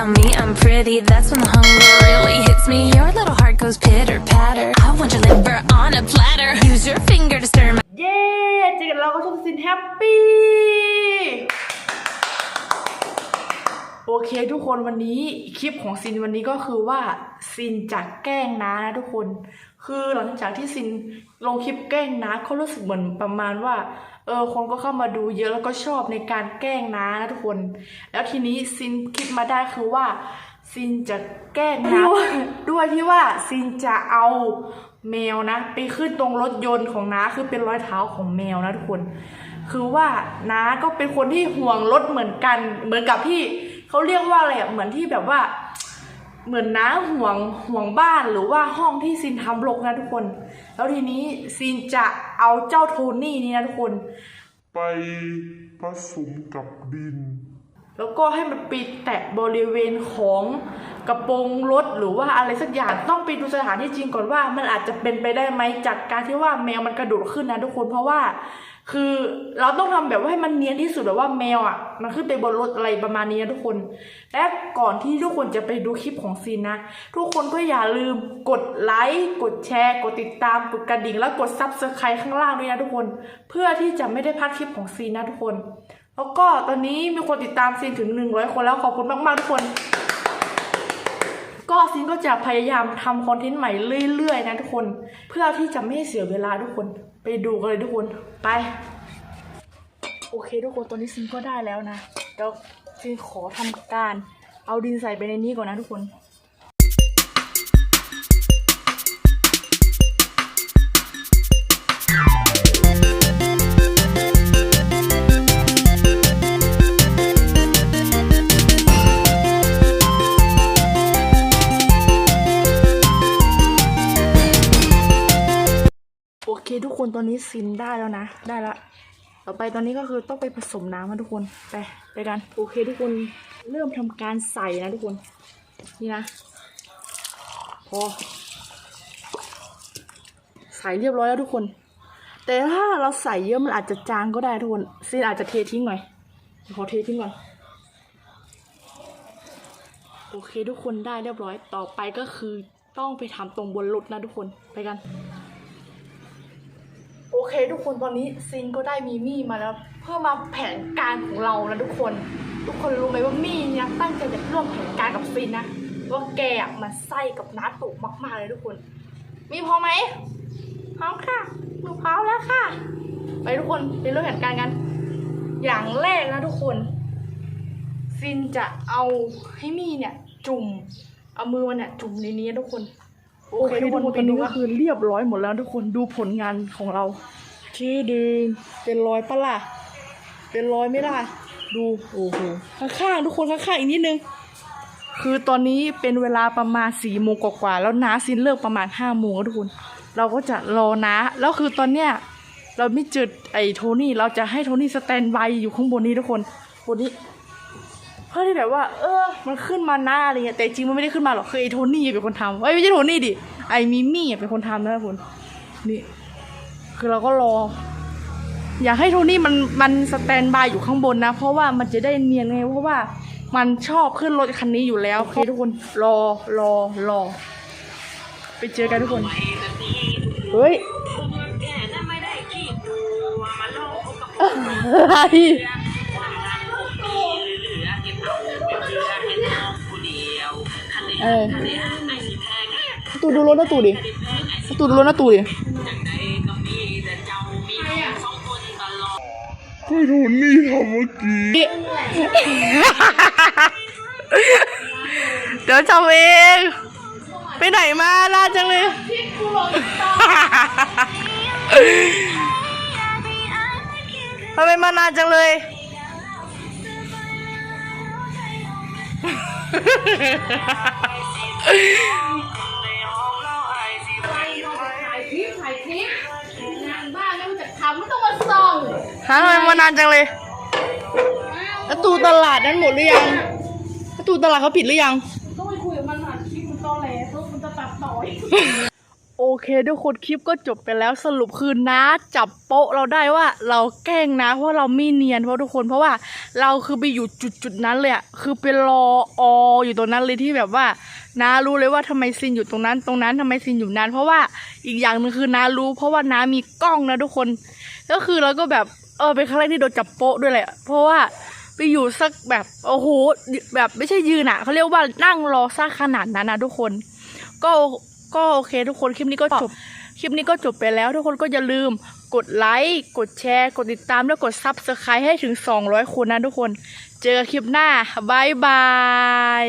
tell me I'm pretty, that's when the hunger really hits me. Your little heart goes pitter patter. I want your liver on a platter. Use your finger to stir my เย้เจอกันแล้วก็ช่องซินแฮปปี้ โอเคทุกคนวันนี้คลิปของซินวันนี้ก็คือว่าซินจะแกล้งน้านะทุกคน คือหลังจากที่ซินลงคลิปแกล้งน้าเขารู้สึกเหมือนประมาณว่าเออคนก็เข้ามาดูเยอะแล้วก็ชอบในการแกล้งน้านะทุกคน แล้วทีนี้ซินคิดมาได้คือว่าซินจะแกล้งน้าด้วยที่ว่าซินจะเอาแมวนะ ไปขึ้นตรงรถยนต์ของน้าคือเป็นรอยเท้าของแมวนะทุกคน คือว่าน้าก็เป็นคนที่ห่วงรถเหมือนกัน เหมือนกับที่ เขาเรียกว่าอะไรอะเหมือนที่แบบว่า เหมือนน้าห่วงห่วงบ้านหรือว่าห้องที่ซินทำรกนะทุกคน แล้วทีนี้ซินจะเอาเจ้าโทนี่นี่นะทุกคน ไปผสมกับดิน แล้วก็ให้มันไปแตะบริเวณของกระโปรงรถหรือว่าอะไรสักอย่างต้องไปดูสถานที่จริงก่อนว่า มันอาจจะเป็นไปได้ไหมจากการที่ว่าแมวมันกระโดดขึ้นนะทุกคนเพราะว่า คือเราต้องทำแบบว่าให้มันเนียนที่สุดแบบว่าแมวอะ มันขึ้นไปบนรถอะไรประมาณนี้นะทุกคน และก่อนที่ทุกคนจะไปดูคลิปของซีนนะ ทุกคนก็อย่าลืมกดไลค์กดแชร์ กดติดตาม กดกระดิ่ง แล้วกดซับสไครต์ข้างล่างด้วยนะทุกคน เพื่อที่จะไม่ได้พลาดคลิปของซีนนะทุกคน แล้วก็ตอนนี้มีคนติดตามซีนถึงหนึ่งร้อยคนแล้วขอบคุณมากๆทุกคน ก็ซินก็จะพยายามทำคอนเทนต์ใหม่เรื่อยๆนะทุกคน เพื่อที่จะไม่ให้เสียเวลาทุกคน ไปดูกันเลยทุกคนไป โอเคทุกคนตอนนี้ซินก็ได้แล้วนะเดี๋ยวซินขอทำการเอาดินใส่ไปในนี้ก่อนนะทุกคน ทุกคนตอนนี้ซินได้แล้วนะ ได้ละ ต่อไปตอนนี้ก็คือต้องไปผสมน้ำนะทุกคน ไปไปกัน โอเคทุกคน เริ่มทำการใส่นะทุกคน นี่นะ พอ ใส่เรียบร้อยแล้วทุกคน แต่ถ้าเราใส่เยอะมันอาจจะจางก็ได้ทุกคน ซินอาจจะเททิ้งหน่อย ขอเททิ้งก่อนโอเคทุกคนได้เรียบร้อยต่อไปก็คือต้องไปทำตรงบนรถนะทุกคนไปกัน โอเค ทุกคนตอนนี้ซินก็ได้มีมี่มาแล้ว เพื่อมาแผนการของเรานะทุกคน ทุกคนรู้ไหมว่ามี่เนี่ยตั้งใจจะร่วมแผนการกับซินนะว่าแกอะมาไส้กับน้าตุกมากๆเลยทุกคน มีพร้อมไหมพร้อมค่ะหนูพร้อมแล้วค่ะ ไปทุกคนไปเริ่มแผนการกัน อย่างแรกนะทุกคนซินจะเอาให้มี่เนี่ย จุ่มเอามือมันเนี่ยจุ่มในนี้ทุกคน โอเคทุกคนตอนนี้ก็คือเรียบร้อยหมดแล้วทุกคนดูผลงานของเรา ชื่อดึงเป็นรอยปะล่ะ เป็นรอยไม่ได้ดูโอ้โหข้างๆทุกคนข้างๆอีกนิดนึง คือตอนนี้เป็นเวลาประมาณสี่โมงกว่าๆแล้วน้าซินเลิกประมาณห้าโมงแล้วทุกคน เราก็จะรอน้าแล้วคือตอนเนี้ยเราไม่เจอไอ้โทนี่เราจะให้โทนี่สแตนบายอยู่ข้างบนนี้ทุกคนบนนี้ เพื่อที่แบบว่า เออ มันขึ้นมาหน้าอะไรเงี้ยแต่จริงมันไม่ได้ขึ้นมาหรอกคือไอ้โทนี่เป็นคนทำเอ้ยไม่ใช่โทนี่ดิไอ้มิมี่เป็นคนทำนะคุณนี่ คือเราก็รอ อยากให้โทนี่มันมันสแตนบายอยู่ข้างบนนะ เพราะว่ามันจะได้เนียนไงเพราะว่ามันชอบขึ้นรถคันนี้อยู่แล้วโอเคทุกคนรอรอรอ ไปเจอกันทุกคน เฮ้ยอะไร เออตูดูรถนะตูดิตูดูรถนะตูดิให้โทนี่ทำเมื่อกี้เดี๋ยวทำเอง ไปไหนมาลาจังเลยทำไมมานานจังเลยถ่ายคลิปถ่ายคลิปงา นบ้านแล้วมันจะทำไม่ต้องมาส่องฮะทำไมมานานจังเลยแล้วตูตลาดนั้นหมดหรือยังแล้วตูตลาดเขาปิดหรือยัง ต้องไปคุยกับมันผ่านคลิปมันตอแหลเพราะมันจะตัดต่อย โอเคทุกคนคลิปก็จบไปแล้วสรุปคือน้าจับโป๊ะเราได้ว่าเราแกล้งนะเพราะเราไม่เนียนเพราะทุกคนเพราะว่าเราคือไปอยู่จุดจุดๆนั้นเลยอะคือไปรอออยู่ตรงนั้นเลยที่แบบว่าน้ารู้เลยว่าทำไมซินอยู่ตรงนั้น ตรงนั้นทำไมซินอยู่นั้น เพราะว่าอีกอย่างหนึ่งคือน้ารู้ เพราะว่าน้ามีกล้องนะทุกคน ก็คือเราก็แบบเออเป็นครั้งแรกที่โดนจับโป๊ะด้วยแหละ เพราะว่าไปอยู่สักแบบโอ้โหแบบไม่ใช่ยืนอะเขาเรียกว่านั่งรอสักขนาดนั้นนะทุกคน ก็ ก็โอเคทุกคนคลิปนี้ก็จบคลิปนี้ก็จบไปแล้ว ทุกคนก็อย่าลืมกดไลค์กดแชร์ กดติดตามและกดซับสไครต์ให้ถึง 200 คนนะทุกคน เจอกันคลิปหน้าบายบาย